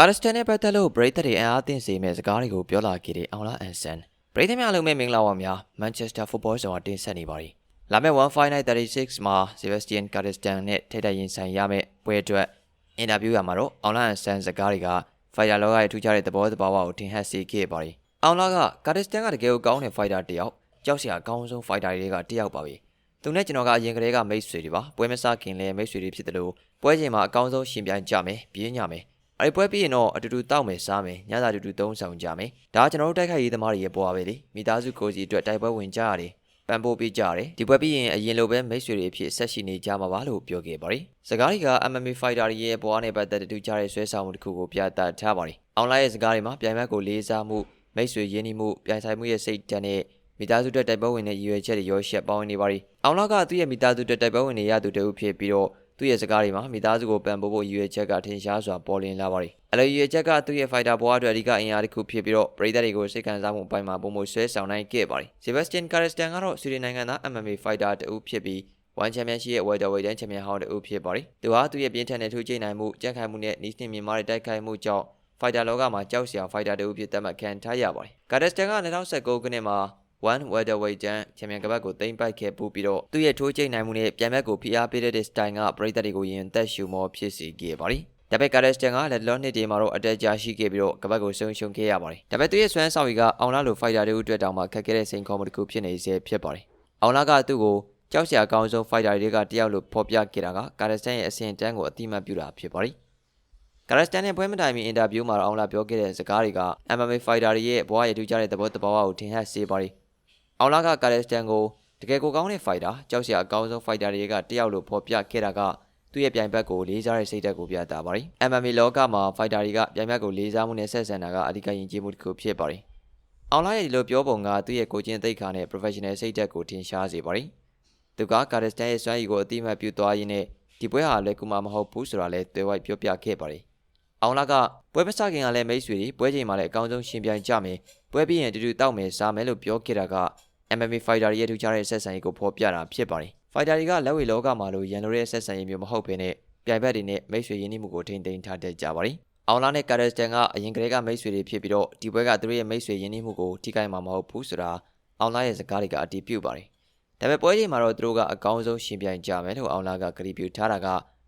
ကာရစတန်နဲ့ပတ်သက်လို့ပရိသတ်တွေအင်အားသင့်စေမဲ့စကားတွေကိုပြောလာခဲ့တဲ့အောင်လာအန်ဆန်ပရိသတ်များလုံးမဲ့မင်္ဂလာပါများမန်ချက်စတာဖုတ်ဘောဆောင်တင်ဆက်နေပါပြီလာမယ့်15936မှာဆီဗက်စတီယန်ကာရစတန်နဲ့ထိတိုက်ရင်ဆိုင်ရမယ့်ပွဲအတွက်အင်တာဗျူးရမှာတော့အောင်လာအန်ဆန်စကားတွေကဖိုင်တာလောကရဲ့ထူးခြားတဲ့သဘောတဘာဝကိုထင်ဟပ်စေခဲ့ပါပြီအောင်လာကကာရစတန်ကတကယ်ကိုကောင်းတဲ့ဖိုင်တာတစ်ယောက်ကြောက်စရာအကောင်းဆုံးဖိုင်တာတွေကတစ်ယောက်ပါပဲသူနဲ့ကျွန်တော်ကအရင်ကတည်းကမိတ်ဆွေတွေပါပွဲမစခင်လည်းမိတ်ဆွေတွေဖြစ်တယ်လို့ပွဲချိန်မှာအကောင်းဆုံးရှင်ပြိုင်ကြမယ်ပြင်းကြမယ် အဲ့ဒီပွဲပြီးရင်တော့အတူတူတောက်မယ်စားမယ်ညစာတူတူသုံးဆောင်ကြမယ်ဒါကကျွန်တော်တို့တိုက်ခိုက်ရေးသမားတွေရဲ့ဘဝပဲလေမိသားစုကိုယ်စီအတွက်တိုက်ပွဲဝင်ကြရတယ်ပံပိုးပေးကြရတယ်ဒီပွဲပြီးရင်အရင်လိုပဲမိတ်ဆွေတွေအဖြစ်ဆက်ရှိနေကြမှာပါလို့ပြောခဲ့ပါတယ်စကားတွေက MMA fighter တွေရဲ့ဘဝနဲ့ပတ်သက်တဲ့တူကြတဲ့ဆွဲဆောင်မှုတစ်ခုကိုပြသထားပါတယ်အွန်လိုင်းရဲ့စကားတွေမှာပြိုင်ဘက်ကိုလေးစားမှုမိတ်ဆွေရင်းနှီးမှုပြိုင်ဆိုင်မှုရဲ့စိတ်ဓာတ်နဲ့မိသားစုအတွက်တိုက်ပွဲဝင်တဲ့ရည်ရွယ်ချက်တွေရောရှက်ပေါင်းနေပါပြီအောင်လောက်ကသူ့ရဲ့မိသားစုအတွက်တိုက်ပွဲဝင်နေရသူတဦးဖြစ်ပြီးတော့ သူ့ရဲ့စကားတွေမှာမိသားစုကိုပံ့ပိုးဖို့ရည်ရွယ်ချက်ကထင်ရှားစွာပေါ်လင်းလာပါတယ်။အလိုရည်ရွယ်ချက်ကသူ့ရဲ့ fighter ဘဝအတွက်အဓိကအင်အားတစ်ခုဖြစ်ပြီးတော့ပရိသတ်တွေကိုစိတ်ခံစားမှုအပိုင်းမှာပုံမဆွဲဆောင်နိုင်ခဲ့ပါတယ်။ Sebastian Karestan ကတော့ဆွီဒင်နိုင်ငံသား MMA fighter တဦးဖြစ်ပြီး One Championship ရဲ့ welterweight တန်းချန်ပီယံဟောင်းတဦးဖြစ်ပါတယ်။သူဟာသူ့ရဲ့ပြင်းထန်တဲ့ထူးခြားနိုင်မှုကြက်ခိုင်မှုနဲ့နီးစနစ်မြင်မာတဲ့တိုက်ခိုက်မှုကြောင့် fighter လောကမှာကြောက်စရာ fighter တဦးဖြစ်သတ်မှတ်ခံထားရပါတယ်။ Karestan က2019ခုနှစ်မှာ one welterweight ချန်ချန်ပီယံကပတ်ကိုသိမ်းပိုက်ခဲ့ပူပြီးတော့သူ့ရဲ့ထိုးကျိတ်နိုင်မှုနဲ့ပြန်ဘက်ကိုဖိအားပေးတဲ့ style ကပရိသတ်တွေကိုရင်သက်ရှူမောဖြစ်စေခဲ့ပါတယ်။ဒါပေမဲ့ကာရက်စတန်ကလက်လောနှစ်တွေမှာတော့အတက်ကြာရှိခဲ့ပြီးတော့ကပတ်ကိုဆုံးရှုံးခဲ့ရပါတယ်။ဒါပေမဲ့သူရဲ့ဆွမ်းဆောင်ရည်ကအောင်လာလိုဖိုက်တာတွေအတွက်တောင်မှခက်ခဲတဲ့စိန်ခေါ်မှုတစ်ခုဖြစ်နေစေဖြစ်ပါတယ်။အောင်လာကသူ့ကိုကြောက်စရာအကောင်းဆုံးဖိုက်တာတွေကတယောက်လို့ဖော်ပြခဲ့တာကကာရက်စတန်ရဲ့အဆင့်တန်းကိုအတိမတ်ပြုတာဖြစ်ပါတယ်။ကာရက်စတန်နဲ့ပွဲမတိုင်မီအင်တာဗျူးမှာတော့အောင်လာပြောခဲ့တဲ့စကားတွေက MMA fighter တွေရဲ့ဘဝရည်ထူးခြားတဲ့သဘောတဘာဝကိုထင်ဟပ်စေပါတယ်။ အောင်လာကကာရက်စတန်ကိုတကယ်ကိုကောင်းတဲ့ fighter ကြောက်စရာအကောင်းဆုံး fighter တွေကတယောက်လို့ဖော်ပြခဲ့တာကသူ့ရဲ့ပြိုင်ဘက်ကိုလေးစားတဲ့စိတ်ဓာတ်ကိုပြသပါတယ်။ MMA လောကမှာ fighter တွေကပြိုင်ဘက်ကိုလေးစားမှုနဲ့ဆက်ဆံတာကအဓိကယဉ်ကျေးမှုတစ်ခုဖြစ်ပါတယ်။အောင်လာရဲ့ဒီလိုပြောပုံကသူ့ရဲ့ကိုချင်းသိက္ခာနဲ့ professional စိတ်ဓာတ်ကိုထင်ရှားစေပါတယ်။သူကကာရက်စတန်ရဲ့စွမ်းရည်ကိုအတိအမှတ်ပြုသွားရင်းနဲ့ဒီပွဲဟာလည်းကူမမဟုတ်ဘူးဆိုတာလည်းတွေ့ဝိုက်ပြောပြခဲ့ပါတယ်။အောင်လာကပွဲပစခင်ကလည်းမိတ်ဆွေတွေပွဲချိန်မှာလည်းအကောင်းဆုံးရှင်ပြိုင်ကြမယ်။ပွဲပြီးရင်တူတူတောက်မယ်စားမယ်လို့ပြောခဲ့တာက MMA fighter ရဲ့ထူးခြားတဲ့ဆက်ဆံရေးကိုဖော်ပြတာဖြစ်ပါတယ်။ fighter တွေကလက်ဝဲလောကမှာလို့ရန်လိုတဲ့ဆက်ဆံရေးမျိုးမဟုတ်ဘဲနဲ့ပြိုင်ဘက်တွေနဲ့မိတ်ဆွေရင်းနှီးမှုကိုထိန်းသိမ်းထားတတ်ကြပါတယ်။အောင်လာနဲ့ကာရက်စတန်ကအရင်ကတည်းကမိတ်ဆွေတွေဖြစ်ပြီးတော့ဒီပွဲကသူတို့ရဲ့မိတ်ဆွေရင်းနှီးမှုကိုထိခိုက်မှာမဟုတ်ဘူးဆိုတာအောင်လာရဲ့စကားတွေကအတည်ပြုပါတယ်။ဒါပေမဲ့ပွဲချိန်မှာတော့သူတို့ကအကောင်းဆုံးရှင်ပြိုင်ကြမယ်လို့အောင်လာကကတိပြုထားတာက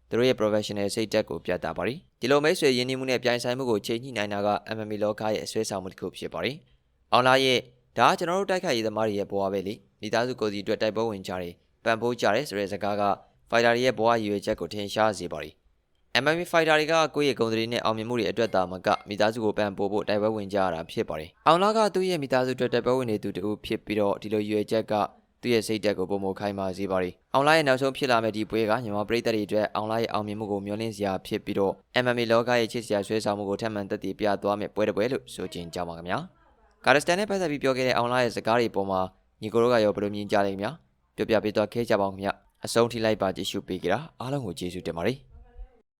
သူတို့ရဲ့ professional စိတ်ဓာတ်ကိုပြသပါတယ်။ဒီလိုမိတ်ဆွေရင်းနှီးမှုနဲ့ပြိုင်ဆိုင်မှုကိုချိန်ညှိနိုင်တာက MMA လောကရဲ့အဆွဲဆောင်မှုတစ်ခုဖြစ်ပါတယ်။အောင်လာရဲ့ ဒါကကျွန်တော်တို့တိုက်ခိုက်ရေးသမားတွေရဲ့ဘဝပဲလေမိသားစုကိုယ်စီအတွက်တိုက်ပွဲဝင်ကြတယ်ပံပိုးကြတယ်ဆိုတဲ့စကားက fighter တွေရဲ့ဘဝရည်ရွယ်ချက်ကိုထင်ရှားစေပါတယ် MMA fighter တွေကကိုယ့်ရဲ့ဂုဏ်သတင်းနဲ့အောင်မြင်မှုတွေအတွက်သာမကမိသားစုကိုပံပိုးဖို့တိုက်ပွဲဝင်ကြရတာဖြစ်ပါတယ်အောင်လာကသူ့ရဲ့မိသားစုအတွက်တိုက်ပွဲဝင်နေသူတူဖြစ်ပြီးတော့ဒီလိုရည်ရွယ်ချက်ကသူ့ရဲ့စိတ်ဓာတ်ကိုပုံမခိုင်းပါစေပါရီအောင်လာရဲ့နောက်ဆုံးဖြစ်လာမယ့်ဒီပွဲကညီမပရိသတ်တွေအတွက်အောင်လာရဲ့အောင်မြင်မှုကိုမျှော်လင့်စရာဖြစ်ပြီးတော့ MMA လောကရဲ့ချစ်စရာဆွဲဆောင်မှုကိုထပ်မံတက်တည်ပြသွားမယ့်ပွဲတစ်ပွဲလို့ဆိုချင်ကြပါခင်ဗျာ ကာရစတန်နဲ့ပတ်သက်ပြီးပြောခဲ့တဲ့အောင်လာရဲ့စကားတွေပေါ်မှာညီကိုတို့ကရောဘယ်လိုမြင်ကြလဲခင်ဗျာပြောပြပေးသွားခဲ့ကြပါဦးခင်ဗျာအဆုံးထိလိုက်ပါကြည့်ရှုပေးကြတာအားလုံးကိုကျေးဇူးတင်ပါတယ်